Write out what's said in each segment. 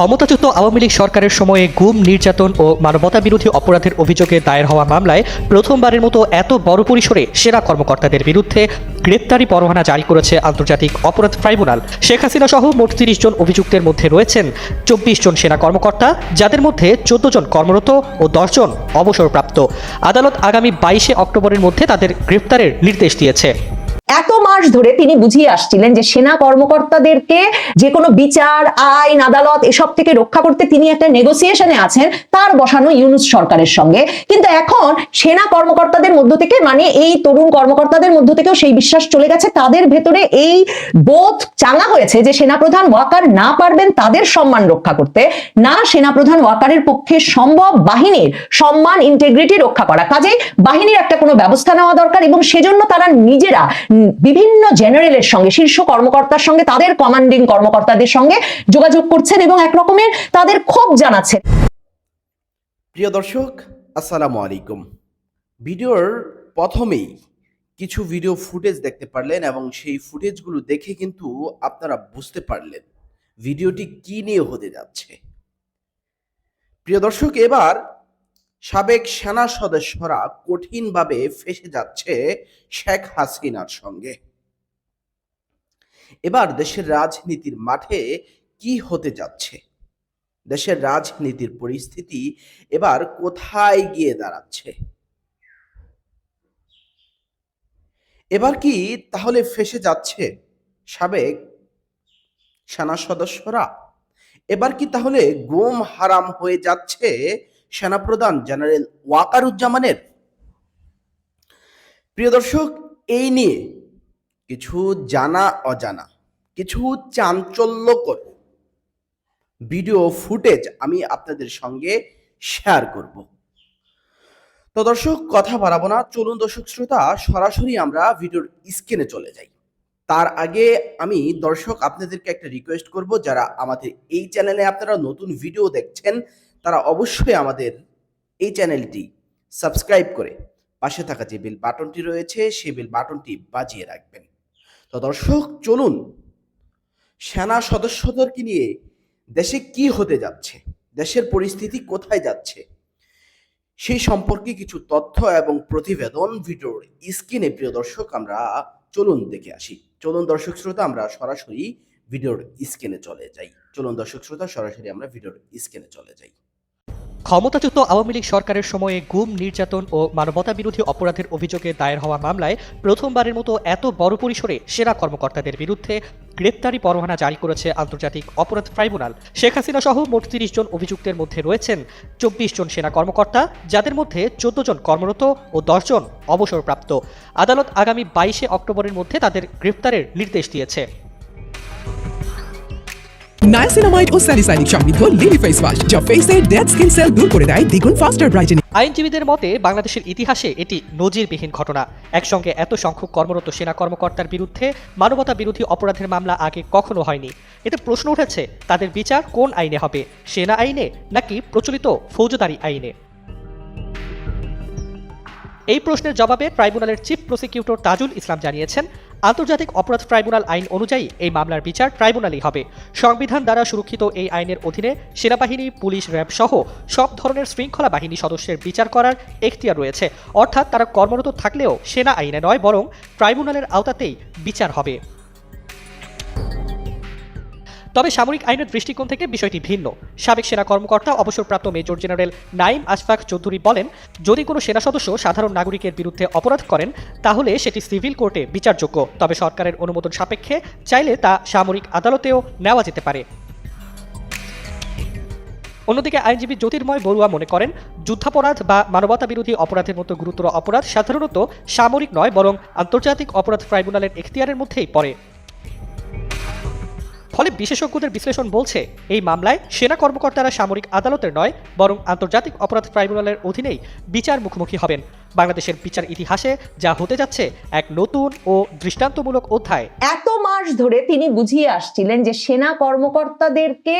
ক্ষমতাচ্যুত আওয়ামী লীগ সরকারের সময়ে গুম, নির্যাতন ও মানবতা বিরোধী অপরাধের অভিযোগে দায়ের হওয়া মামলায় প্রথমবারের মতো এত বড় পরিসরে সেনা কর্মকর্তাদের বিরুদ্ধে গ্রেপ্তারি পরোয়ানা জারি করেছে আন্তর্জাতিক অপরাধ ট্রাইব্যুনাল। শেখ হাসিনা সহ মোট তিরিশ জন অভিযুক্তের মধ্যে রয়েছেন চব্বিশ জন সেনা কর্মকর্তা, যাদের মধ্যে চোদ্দ জন কর্মরত ও দশ জন অবসরপ্রাপ্ত। আদালত আগামী বাইশে অক্টোবরের মধ্যে তাদের গ্রেপ্তারের নির্দেশ দিয়েছে। এত মাস ধরে তিনি বুঝিয়ে আসছিলেন যে সেনা কর্মকর্তাদেরকে যে কোনো বিচার, আইন, আদালত এসব থেকে রক্ষা করতে তিনি একটা নেগোসিয়েশনে আছেন, তার বসানো ইউনুস সরকারের সঙ্গে। কিন্তু এখন সেনা কর্মকর্তাদের মধ্য থেকে মানে এই তরুণ কর্মকর্তাদের মধ্য থেকেও সেই বিশ্বাস চলে গেছে। তাদের ভেতরে এই বোধ চাঙা হয়েছে যে সেনাপ্রধান ওয়াকার না পারবেন তাদের সম্মান রক্ষা করতে। না সেনাপ্রধান ওয়াকারের পক্ষে সম্ভব বাহিনীর সম্মান ইন্টেগ্রিটি রক্ষা করা। কাজেই বাহিনীর একটা কোনো ব্যবস্থা নেওয়া দরকার এবং সেজন্য তারা নিজেরা বিভিন্ন জেনারেলের সঙ্গে, শীর্ষ কর্মকর্তার সঙ্গে, তাদের কমান্ডিং কর্মকর্তাদের সঙ্গে যোগাযোগ করছেন এবং এক রকমের তাদের ক্ষোভ জানাচ্ছেন। প্রিয় দর্শক, আসসালামু আলাইকুম। ভিডিওর প্রথমেই কিছু ভিডিও ফুটেজ দেখতে পারলেন এবং সেই ফুটেজগুলো দেখে কিন্তু আপনারা বুঝতে পারলেন ভিডিওটি কি নিয়ে হতে যাচ্ছে। প্রিয় দর্শক, এবার সাবেক সেনা সদস্যরা কঠিনভাবে ফেসে যাচ্ছে শেখ হাসিনার সঙ্গে। এবার দেশের রাজনীতির মাঠে কি হতে যাচ্ছে? দেশের রাজনীতির পরিস্থিতি এবার কোথায় গিয়ে দাঁড়াচ্ছে? এবার কি তাহলে ফেসে যাচ্ছে সাবেক সেনা সদস্যরা? এবার কি তাহলে গুম হারাম হয়ে যাচ্ছে সেনাপ্রধান জেনারেল ওয়াকারুজ্জামানের। প্রিয় দর্শক, এই নিয়ে কিছু জানা অজানা, কিছু চাঞ্চল্যকর ভিডিও ফুটেজ আমি আপনাদের সঙ্গে শেয়ার করব। তো দর্শক, কথা বাড়াবো না। চলুন দর্শক শ্রোতা, সরাসরি আমরা ভিডিওর স্ক্রিনে চলে যাই। তার আগে আমি দর্শক আপনাদেরকে একটা রিকোয়েস্ট করব, যারা আমাদের এই চ্যানেলে আপনারা নতুন ভিডিও দেখছেন তারা অবশ্যই আমাদের এই চ্যানেলটি সাবস্ক্রাইব করে পাশে থাকা যে বেল বাটনটি রয়েছে সেই বেল বাটনটি বাজিয়ে রাখবেন। তো দর্শক, চলুন সেনা সদস্যদেরকে নিয়ে দেশে কি হতে যাচ্ছে, দেশের পরিস্থিতি কোথায় যাচ্ছে, সেই সম্পর্কে কিছু তথ্য এবং প্রতিবেদন ভিডিওর স্ক্রিনে। প্রিয় দর্শক, আমরা চলুন দেখে আসি। চলুন দর্শক শ্রোতা, আমরা সরাসরি ভিডিওর স্ক্রিনে চলে যাই। চলুন দর্শক শ্রোতা, সরাসরি আমরা ভিডিওর স্ক্রিনে চলে যাই। ক্ষমতাচ্যুত আওয়ামী লীগ সরকারের সময়ে গুম, নির্যাতন ও মানবতা বিরোধী অপরাধের অভিযোগে দায়ের হওয়া মামলায় প্রথমবারের মতো এত বড় পরিসরে সেনা কর্মকর্তাদের বিরুদ্ধে গ্রেপ্তারি পরোয়ানা জারি করেছে আন্তর্জাতিক অপরাধ ট্রাইব্যুনাল। শেখ হাসিনা সহ মোট তিরিশ জন অভিযুক্তের মধ্যে রয়েছেন চব্বিশ জন সেনা কর্মকর্তা, যাদের মধ্যে চোদ্দ জন কর্মরত ও দশ জন অবসরপ্রাপ্ত। আদালত আগামী বাইশে অক্টোবরের মধ্যে তাদের গ্রেপ্তারের নির্দেশ দিয়েছে। নায়াসিনামাইড ও স্যালিসাইনিক সমৃদ্ধ লিলি ফেস ওয়াশ যা ফেসের ডেড স্কিন সেল দূর করে দেয়, দ্বিগুণ ফাস্টার ব্রাইটেনিং আইনজীবীদের মতে, বাংলাদেশের ইতিহাসে এটি নজিরবিহীন ঘটনা। একসঙ্গে এত সংখ্যক কর্মরত সেনা কর্মকর্তার বিরুদ্ধে মানবতা বিরোধী অপরাধের মামলা আগে কখনো হয়নি। এতে প্রশ্ন উঠেছে, তাদের বিচার কোন আইনে হবে, সেনা আইনে নাকি প্রচলিত ফৌজদারি আইনে? এই প্রশ্নের জবাবে ট্রাইব্যুনালের চিফ প্রসিকিউটর তাজুল ইসলাম জানিয়েছেন, আন্তর্জাতিক অপরাধ ট্রাইব্যুনাল আইন অনুযায়ী এই মামলার বিচার ট্রাইব্যুনালই হবে। সংবিধান দ্বারা সুরক্ষিত এই আইনের অধীনে সেনাবাহিনী, পুলিশ, র্যাব সহ সব ধরনের শৃঙ্খলা বাহিনী সদস্যের বিচার করার এখতিয়ার রয়েছে। অর্থাৎ তারা কর্মরত থাকলেও সেনা আইনে নয়, বরং ট্রাইব্যুনালের আওতাতেই বিচার হবে। তবে সামরিক আইনের দৃষ্টিকোণ থেকে বিষয়টি ভিন্ন। সাবেক সেনা কর্মকর্তা, অবসরপ্রাপ্ত মেজর জেনারেল নাইম আশফাক চৌধুরী বলেন, যদি কোনো সেনা সদস্য সাধারণ নাগরিকের বিরুদ্ধে অপরাধ করেন, তাহলে সেটি সিভিল কোর্টে বিচারযোগ্য। তবে সরকারের অনুমোদন সাপেক্ষে চাইলে তা সামরিক আদালতেও নেওয়া যেতে পারে। অন্যদিকে আইনজীবী জ্যোতির্ময় বড়ুয়া মনে করেন, যুদ্ধাপরাধ বা মানবতা বিরোধী অপরাধের মতো গুরুতর অপরাধ সাধারণত সামরিক নয়, বরং আন্তর্জাতিক অপরাধ ট্রাইব্যুনালের এখতিয়ারের মধ্যেই পড়ে। ফলে বিশেষজ্ঞদের বিশ্লেষণ বলছে, এই মামলায় সেনা কর্মকর্তারা সামরিক আদালতের নয়, বরং আন্তর্জাতিক অপরাধ ট্রাইব্যুনালের অধীনেই বিচার মুখোমুখি হবেন। বাংলাদেশের বিচার ইতিহাসে যা হতে যাচ্ছে এক নতুন ও দৃষ্টান্তমূলক অধ্যায়। এত মাস ধরে তিনি বুঝিয়ে আসছিলেন যে সেনা কর্মকর্তাদেরকে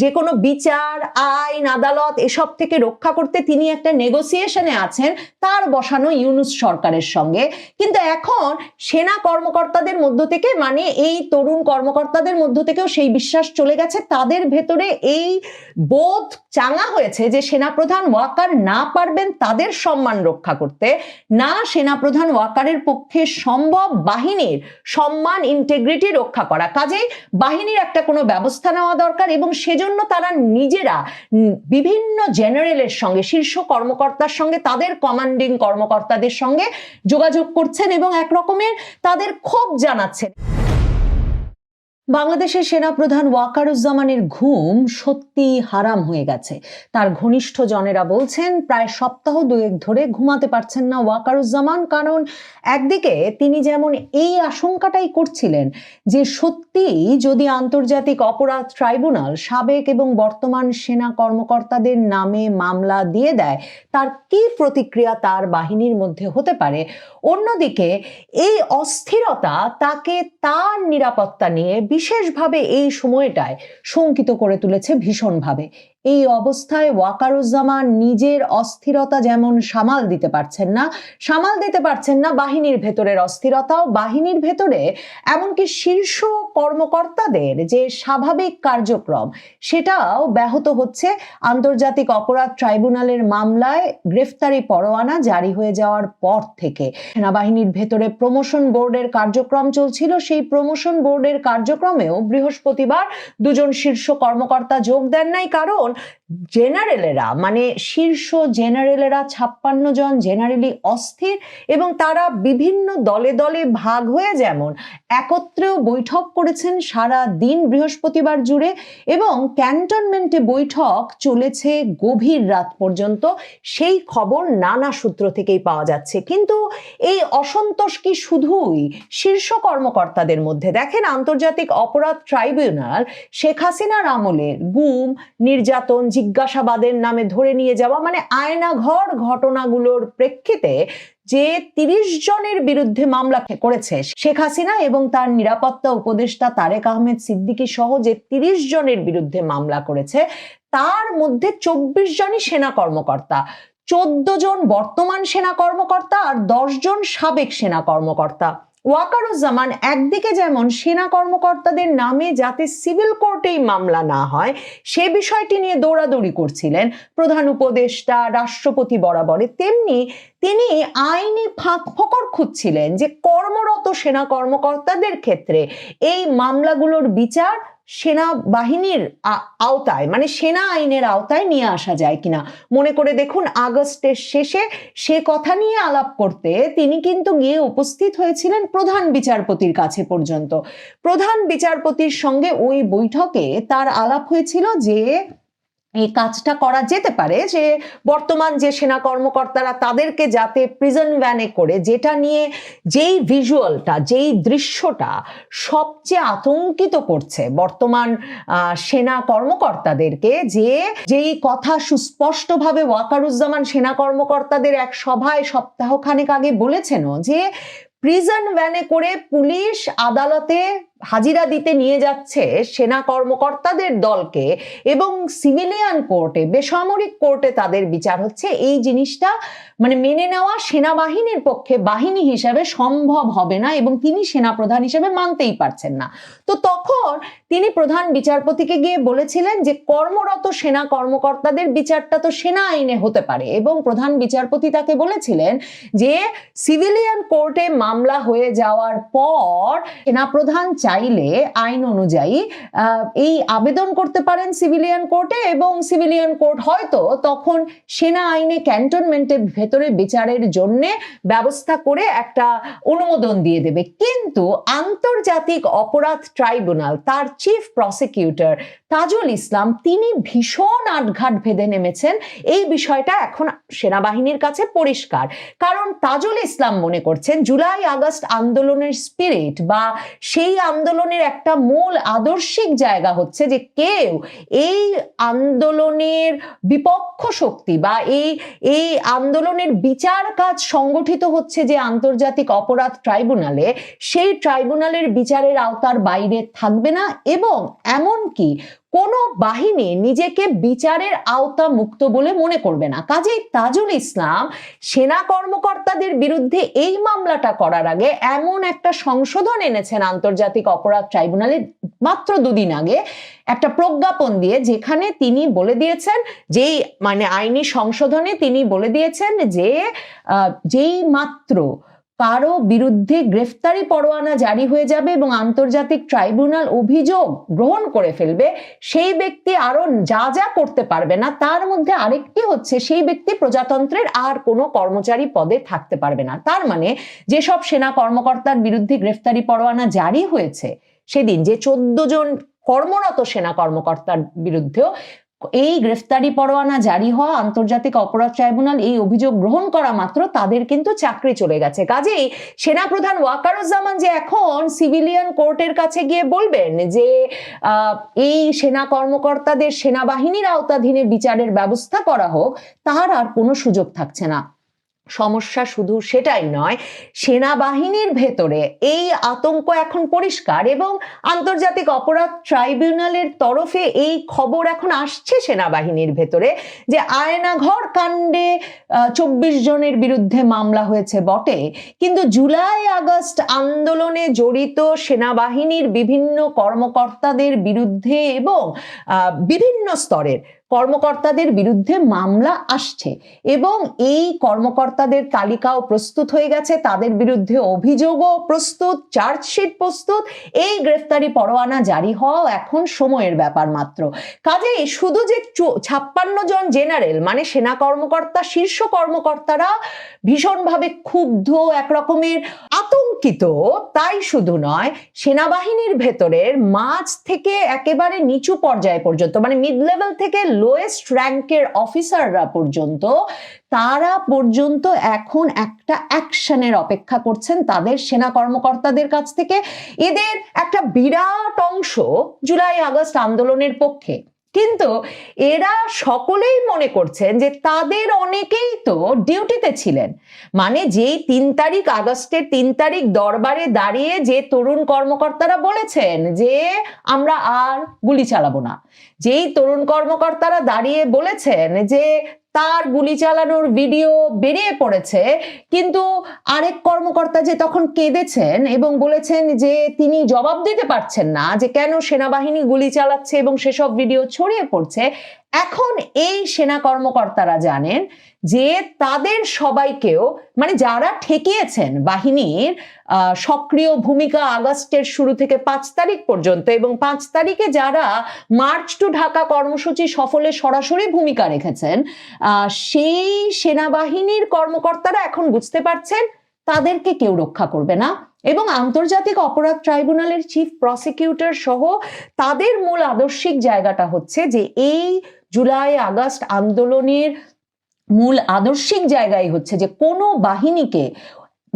যে কোনো বিচার, আইন, আদালত এসব থেকে রক্ষা করতে তিনি একটা নেগোসিয়েশনে আছেন, তার বসানো ইউনুস সরকারের সঙ্গে। কিন্তু এখন সেনা কর্মকর্তাদের মধ্য থেকে মানে এই তরুণ কর্মকর্তাদের মধ্য থেকেও সেই বিশ্বাস চলে গেছে। তাদের ভেতরে এই বোধ চাঙা হয়েছে যে সেনাপ্রধান ওয়াকার না পারবেন তাদের সম্মান রক্ষা করতে। না সেনাপ্রধান ওয়াকারের পক্ষে সম্ভব বাহিনীর সম্মান ইন্টেগ্রিটি রক্ষা করা। কাজেই বাহিনীর একটা কোনো ব্যবস্থা নেওয়া দরকার এবং সেজন্য তারা নিজেরা বিভিন্ন জেনারেলের সঙ্গে, শীর্ষ কর্মকর্তার সঙ্গে, তাদের কমান্ডিং কর্মকর্তাদের সঙ্গে যোগাযোগ করছেন এবং একরকমের তাদের ক্ষোভ জানাচ্ছেন। বাংলাদেশের সেনাপ্রধান ওয়াকারুজ্জামানের ঘুম সত্যি হারাম হয়ে গেছে। তার ঘনিষ্ঠ জনেরা বলছেন, প্রায় সপ্তাহ দুয়েক ধরে ঘুমাতে পারছেন না ওয়াকারুজ্জামান, কারণ একদিকে তিনি যেমন এই আশঙ্কাটাই করছিলেন যে সত্যি যদি আন্তর্জাতিক অপরাধ ট্রাইব্যুনাল সাবেক এবং বর্তমান সেনা কর্মকর্তাদের নামে মামলা দিয়ে দেয়, তার কি প্রতিক্রিয়া তার বাহিনীর মধ্যে হতে পারে? অন্যদিকে এই অস্থিরতা তাকে তার নিরাপত্তা নিয়ে বিশেষভাবে এই সময়টায় শঙ্কিত করে তুলেছে ভীষণভাবে। এই অবস্থায় ওয়াকারুজ্জামান নিজের অস্থিরতা যেমন সামাল দিতে পারছেন না, সামাল দিতে পারছেন না বাহিনীর ভেতরের অস্থিরতাও। বাহিনীর ভেতরে এমনকি শীর্ষ কর্মকর্তাদের যে স্বাভাবিক কার্যক্রম, সেটাও ব্যাহত হচ্ছে। আন্তর্জাতিক অপরাধ ট্রাইব্যুনালের মামলায় গ্রেফতারি পরোয়ানা জারি হয়ে যাওয়ার পর থেকে সেনাবাহিনীর ভেতরে প্রমোশন বোর্ডের কার্যক্রম চলছিল। সেই প্রমোশন বোর্ডের কার্যক্রমেও বৃহস্পতিবার দুজন শীর্ষ কর্মকর্তা যোগ দেন নাই কারণ down জেনারেলেরা মানে শীর্ষ জেনারেলেরা ছাপ্পান্ন জন জেনারেলি অস্থির এবং তারা বিভিন্ন দলে দলে ভাগ হয়ে যেমন একত্রেও বৈঠক করেছেন সারা দিন বৃহস্পতিবার জুড়ে এবং ক্যান্টনমেন্টে বৈঠক চলেছে গভীর রাত পর্যন্ত। সেই খবর নানা সূত্র থেকেই পাওয়া যাচ্ছে। কিন্তু এই অসন্তোষ কি শুধুই শীর্ষ কর্মকর্তাদের মধ্যে? দেখেন আন্তর্জাতিক অপরাধ ট্রাইব্যুনাল শেখ হাসিনার আমলের গুম, নির্যাতন জিজ্ঞাসাবাদের নামে ধরে নিয়ে যাওয়া মানে আয়নাঘর ঘটনাগুলোর প্রেক্ষিতে যে তিরিশ জনের বিরুদ্ধে মামলা করেছে শেখ হাসিনা এবং তার নিরাপত্তা উপদেষ্টা তারেক আহমেদ সিদ্দিকী সহ যে তিরিশ জনের বিরুদ্ধে মামলা করেছে, তার মধ্যে চব্বিশ জনই সেনা কর্মকর্তা। চোদ্দ জন বর্তমান সেনা কর্মকর্তা আর দশ জন সাবেক সেনা কর্মকর্তা। ওয়াকারুজ্জামান একদিকে যেমন সেনা কর্মকর্তাদের নামে যাতে সিভিল কোর্টেই মামলা না হয়, সে বিষয়টি নিয়ে দৌড়াদৌড়ি করছিলেন প্রধান উপদেষ্টা, রাষ্ট্রপতি বরাবরে। তেমনি তিনি আইনি ফাঁক ফকর খুঁজছিলেন যে কর্মরত সেনা কর্মকর্তাদের ক্ষেত্রে এই মামলাগুলোর বিচার সেনাবাহিনীর আওতায় মানে সেনা আইনের আওতায় নিয়ে আসা যায় কিনা? মনে করে দেখুন, আগস্টের শেষে সে কথা নিয়ে আলাপ করতে তিনি কিন্তু গিয়ে উপস্থিত হয়েছিলেন প্রধান বিচারপতির কাছে পর্যন্ত। প্রধান বিচারপতির সঙ্গে ওই বৈঠকে তার আলাপ হয়েছিল যে এই কাজটা করা যেতে পারে যে বর্তমান যে সেনা কর্মকর্তারা তাদেরকে যাতে প্রিজন ভ্যানে করে, যেটা নিয়ে যেই ভিজুয়ালটা যেই দৃশ্যটা সবচেয়ে আতঙ্কিত করছে বর্তমান সেনা কর্মকর্তাদেরকে যে যেই কথা সুস্পষ্টভাবে ওয়াকারুজ্জামান সেনা কর্মকর্তাদের এক সভায় সপ্তাহখানেক আগে বলেছেন যে প্রিজন ভ্যানে করে পুলিশ আদালতে হাজিরা দিতে নিয়ে যাচ্ছে সেনা কর্মকর্তাদের দলকে এবং সিভিলিয়ান কোর্টে, বেসামরিক কোর্টে তাদের বিচার হচ্ছে। এই জিনিসটা মানে মেনে নেওয়া সেনাবাহিনীর পক্ষে বাহিনী হিসাবে সম্ভব হবে না এবং তিনি সেনাপ্রধান হিসেবে মানতেই পারছেন না। তো তখন তিনি প্রধান বিচারপতিকে গিয়ে বলেছিলেন যে, কর্মরত সেনা কর্মকর্তাদের বিচারটা তো সেনা আইনে হতে পারে। এবং প্রধান বিচারপতি তাকে বলেছিলেন যে, সিভিলিয়ান কোর্টে মামলা হয়ে যাওয়ার পর সেনাপ্রধান চাইলে আইন অনুযায়ী এই আবেদন করতে পারেন সিভিলিয়ান কোর্টে এবং সিভিলিয়ান কোর্ট হয়তো তখন সেনা আইনে ক্যান্টনমেন্টের ভেতরে বিচারের জন্য ব্যবস্থা করে একটা অনুমোদন দিয়ে দেবে। কিন্তু আন্তর্জাতিক অপরাধ ট্রাইব্যুনাল তার চিফ প্রসিকিউটর তাজুল ইসলাম, তিনি ভীষণ আটঘাট ভেদে নেমেছেন। এই বিষয়টা এখন সেনাবাহিনীর কাছে পরিষ্কার। কারণ তাজুল ইসলাম মনে করছেন, জুলাই আগস্ট আন্দোলনের স্পিরিট বা সেই আন্দোলন আন্দোলনের একটা মূল আদর্শিক জায়গা হচ্ছে যে কেউ এই আন্দোলনের বিপক্ষ শক্তি বা এই এই আন্দোলনের বিচার কাজ সংগঠিত হচ্ছে যে আন্তর্জাতিক অপরাধ ট্রাইব্যুনালে, সেই ট্রাইব্যুনালের বিচারের আওতার বাইরে থাকবে না এবং এমনকি কোনো বাহিনী নিজেকে বিচারের আওতা মুক্ত বলে মনে করবে না। কাজেই তাজুল ইসলাম সেনা কর্মকর্তাদের বিরুদ্ধে এই মামলাটা করার আগে এমন একটা সংশোধন এনেছেন আন্তর্জাতিক অপরাধ ট্রাইব্যুনালে মাত্র দুদিন আগে একটা প্রজ্ঞাপন দিয়ে, যেখানে তিনি বলে দিয়েছেন যেই মানে আইনি সংশোধনে তিনি বলে দিয়েছেন যে যেই মাত্র কারও বিরুদ্ধে গ্রেফতারি পরোয়ানা জারি হয়ে যাবে এবং আন্তর্জাতিক ট্রাইব্যুনাল অভিযোগ গ্রহণ করে ফেলবে, সেই ব্যক্তি আরও যা যা করতে পারবে না, তার মধ্যে আরেকটি হচ্ছে সেই ব্যক্তি প্রজাতন্ত্রের আর কোনো কর্মচারী পদে থাকতে পারবে না। তার মানে যেসব সেনা কর্মকর্তার বিরুদ্ধে গ্রেফতারি পরোয়ানা জারি হয়েছে, সেদিন যে চোদ্দ জন কর্মরত সেনা কর্মকর্তার বিরুদ্ধেও এই গ্রেফতারি পরোয়ানা জারি হওয়া আন্তর্জাতিক অপরাধ ট্রাইব্যুনাল এই অভিযোগ গ্রহণ করা মাত্র, তাদের কিন্তু চাকরি চলে গেছে। কাজেই সেনা প্রধান ওয়াকারুজ্জামান যে এখন সিভিলিয়ান কোর্টের কাছে গিয়ে বলবেন যে এই সেনা কর্মকর্তাদের সেনাবাহিনীর আওতাধীনে বিচারের ব্যবস্থা করা হোক, তার আর কোনো সুযোগ থাকছে না। সমস্যা শুধু সেটাই নয়, সেনাবাহিনীর ভেতরে এই আতঙ্ক এখন পরিষ্কার এবং আন্তর্জাতিক অপরাধ ট্রাইব্যুনালের তরফে এই খবর এখন আসছে সেনাবাহিনীর ভেতরে যে আয়নাঘর কাণ্ডে চব্বিশ জনের বিরুদ্ধে মামলা হয়েছে বটে। কিন্তু জুলাই আগস্ট আন্দোলনে জড়িত সেনাবাহিনীর বিভিন্ন কর্মকর্তাদের বিরুদ্ধে এবং বিভিন্ন স্তরের কর্মকর্তাদের বিরুদ্ধে মামলা আসছে এবং এই কর্মকর্তাদের তালিকাও প্রস্তুত হয়ে গেছে। তাদের বিরুদ্ধে অভিযোগও প্রস্তুত, চার্জশিট প্রস্তুত। এই গ্রেফতারি পরোয়ানা জারি হওয়াও এখন সময়ের ব্যাপার মাত্র। কাজেই শুধু যে ছাপ্পান্ন জন জেনারেল মানে সেনা কর্মকর্তা, শীর্ষ কর্মকর্তারা ভীষণভাবে ক্ষুব্ধ, একরকমের আতঙ্কিত, তাই শুধু নয়, সেনাবাহিনীর ভেতরের মাঝ থেকে একেবারে নিচু পর্যায় পর্যন্ত মানে মিড লেভেল থেকে লোয়েস্ট র্যাঙ্কের অফিসাররা পর্যন্ত, তারা পর্যন্ত এখন একটা অ্যাকশনের অপেক্ষা করছেন তাদের সেনা কর্মকর্তাদের কাছ থেকে। এদের একটা বিরাট অংশ জুলাই আগস্ট আন্দোলনের পক্ষে। কিন্তু এরা সকলেই মনে করছেন যে তাদের অনেকেই তো ডিউটিতে ছিলেন। মানে যেই তিন তারিখ, আগস্টের তিন তারিখ দরবারে দাঁড়িয়ে যে তরুণ কর্মকর্তারা বলেছেন যে আমরা আর গুলি চালাবো না। যেই তরুণ কর্মকর্তারা দাঁড়িয়ে বলেছেন যে তার গুলি চালানোর ভিডিও বেরিয়ে পড়েছে। কিন্তু আরেক কর্মকর্তা যে তখন কেঁদেছেন এবং বলেছেন যে তিনি জবাব দিতে পারছেন না যে কেন সেনাবাহিনী গুলি চালাচ্ছে এবং সেসব ভিডিও ছড়িয়ে পড়ছে এখন এই সেনা কর্মকর্তারা জানেন যে তাদের সবাইকেও মানে যারা ঠেকিয়েছেন বাহিনীর সক্রিয় ভূমিকা আগস্টের শুরু থেকে পাঁচ তারিখ পর্যন্ত এবং পাঁচ তারিখে যারা মার্চ টু ঢাকা কর্মসূচি সফলে সরাসরি ভূমিকা রেখেছেন সেই সেনাবাহিনীর কর্মকর্তারা এখন বুঝতে পারছেন তাদেরকে কেউ রক্ষা করবে না এবং আন্তর্জাতিক অপরাধ ট্রাইব্যুনালের চিফ প্রসিকিউটর সহ তাদের মূল আদর্শিক জায়গাটা হচ্ছে যে এই জুলাই, আগস্ট আন্দোলনের মূল আদর্শিক জায়গায় হচ্ছে যে কোনো বাহিনীকে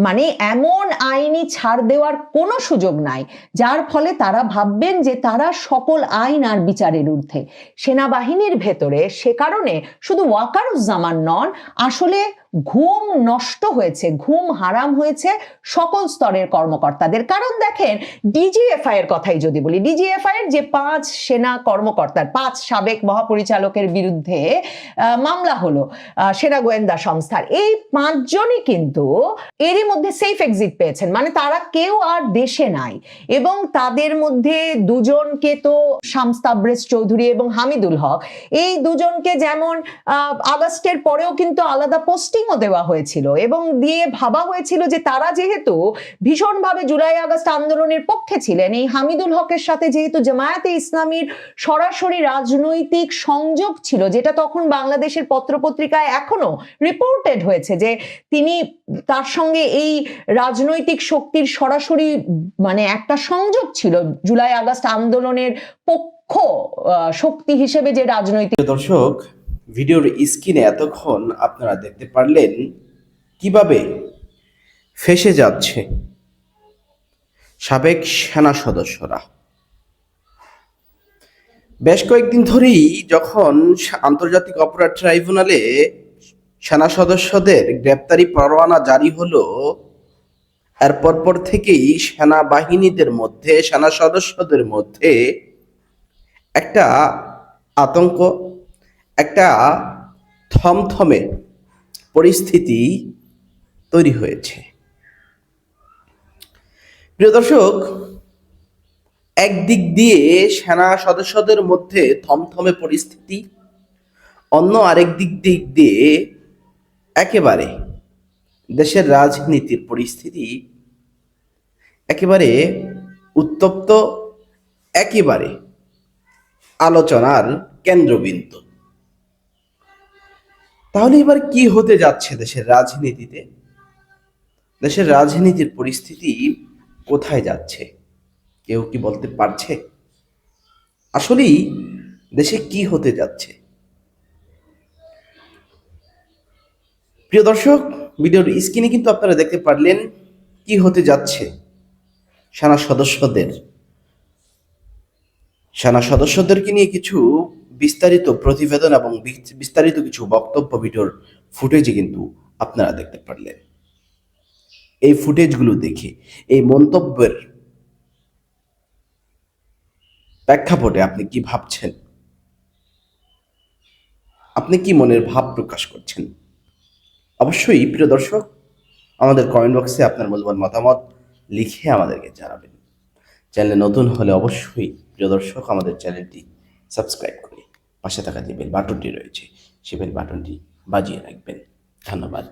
মানে এমন আইনি ছাড় দেওয়ার কোনো সুযোগ নাই, যার ফলে তারা ভাববেন যে তারা সকল আইন আর বিচারের ঊর্ধ্বে। সেনাবাহিনীর ভেতরে সে কারণে শুধু ওয়াকারুজ্জামান নন, আসলে ঘুম নষ্ট হয়েছে, ঘুম হারাম হয়েছে সকল স্তরের কর্মকর্তাদের। কারণ দেখেন ডিজিএফআই এর কথাই যদি বলি ডিজিএফআই এর যে পাঁচ সেনা কর্মকর্তার, পাঁচ সাবেক মহাপরিচালকের বিরুদ্ধে মামলা হলো সেনা গোয়েন্দা সংস্থার। এই পাঁচজনই কিন্তু এরই মধ্যে সেফ এক্সিট পেয়েছেন। মানে তারা কেউ আর দেশে নাই। এবং তাদের মধ্যে দুজনকে তো শামস্তাবরেজ চৌধুরী এবং হামিদুল হক, এই দুজনকে যেমন আগস্টের পরেও কিন্তু আলাদা পোস্টিংও দেওয়া হয়েছিল এবং দিয়ে ভাবা হয়েছিল যে তারা যেহেতু ভীষণভাবে জুলাই আগস্ট আন্দোলনের পক্ষে ছিলেন, এই হামিদুল হকের সাথে যেহেতু জামায়াতে ইসলামীর সরাসরি রাজনৈতিক সংযোগ ছিল, যেটা তখন বাংলাদেশের পত্রপত্রিকায় এখনও রিপোর্টেড হয়েছে যে তিনি তার সঙ্গে এই রাজনৈতিক শক্তির সরাসরি মানে একটা সংযোগ ছিল জুলাই আগস্ট আন্দোলনের পক্ষ শক্তি হিসেবে যে রাজনৈতিক দর্শক ভিডিওর স্ক্রিনে এতক্ষণ আপনারা দেখতে পারলেন কীভাবে ফেসে যাচ্ছে সাবেক সেনা সদস্যরা। বেশ কয়েকদিন ধরেই যখন আন্তর্জাতিক অপরাধ ট্রাইব্যুনালে সেনা সদস্যদের গ্রেপ্তারি পরোয়ানা জারি হলো এরপর পর থেকেই সেনাবাহিনীদের মধ্যে, সেনা সদস্যদের মধ্যে একটা আতঙ্ক একটা থমথমে পরিস্থিতি তৈরি হয়েছে। প্রিয় দর্শক, একদিক দিয়ে সেনা সদস্যদের মধ্যে থমথমে পরিস্থিতি, অন্য আরেক দিক দিক দিয়ে একেবারে দেশের রাজনীতির পরিস্থিতি একেবারে উত্তপ্ত, একেবারে আলোচনার কেন্দ্রবিন্দু। তাহলে এবার কি হতে যাচ্ছে দেশের রাজনীতিতে? দেশের রাজনীতির পরিস্থিতি কোথায় যাচ্ছে? কেউ কি বলতে পারছে? আসলেই দেশে কি হতে যাচ্ছে? প্রিয় দর্শক, ভিডিওর স্ক্রিনে কিন্তু আপনারা দেখতে পারলেন কি হতে যাচ্ছে সেনা সদস্যদের। সেনা সদস্যদেরকে নিয়ে কিছু বিস্তারিত প্রতিবেদন এবং বিস্তারিত কিছু বক্তব্য ভিডিওর ফুটেজে কিন্তু আপনারা দেখতে পারলেন। এই ফুটেজগুলো দেখে, এই মন্তব্যের প্রেক্ষাপটে আপনি কি ভাবছেন? আপনি কি মনের ভাব প্রকাশ করছেন? অবশ্যই, প্রিয় দর্শক, আমাদের কমেন্ট বক্সে আপনার মূল্যবান মতামত লিখে আমাদেরকে জানাবেন। চ্যানেলে নতুন হলে অবশ্যই, প্রিয় দর্শক, আমাদের চ্যানেলটি সাবস্ক্রাইব করে পাশে থাকা যে বেল বাটনটি রয়েছে। সে বেল বাটনটি বাজিয়ে রাখবেন। ধন্যবাদ।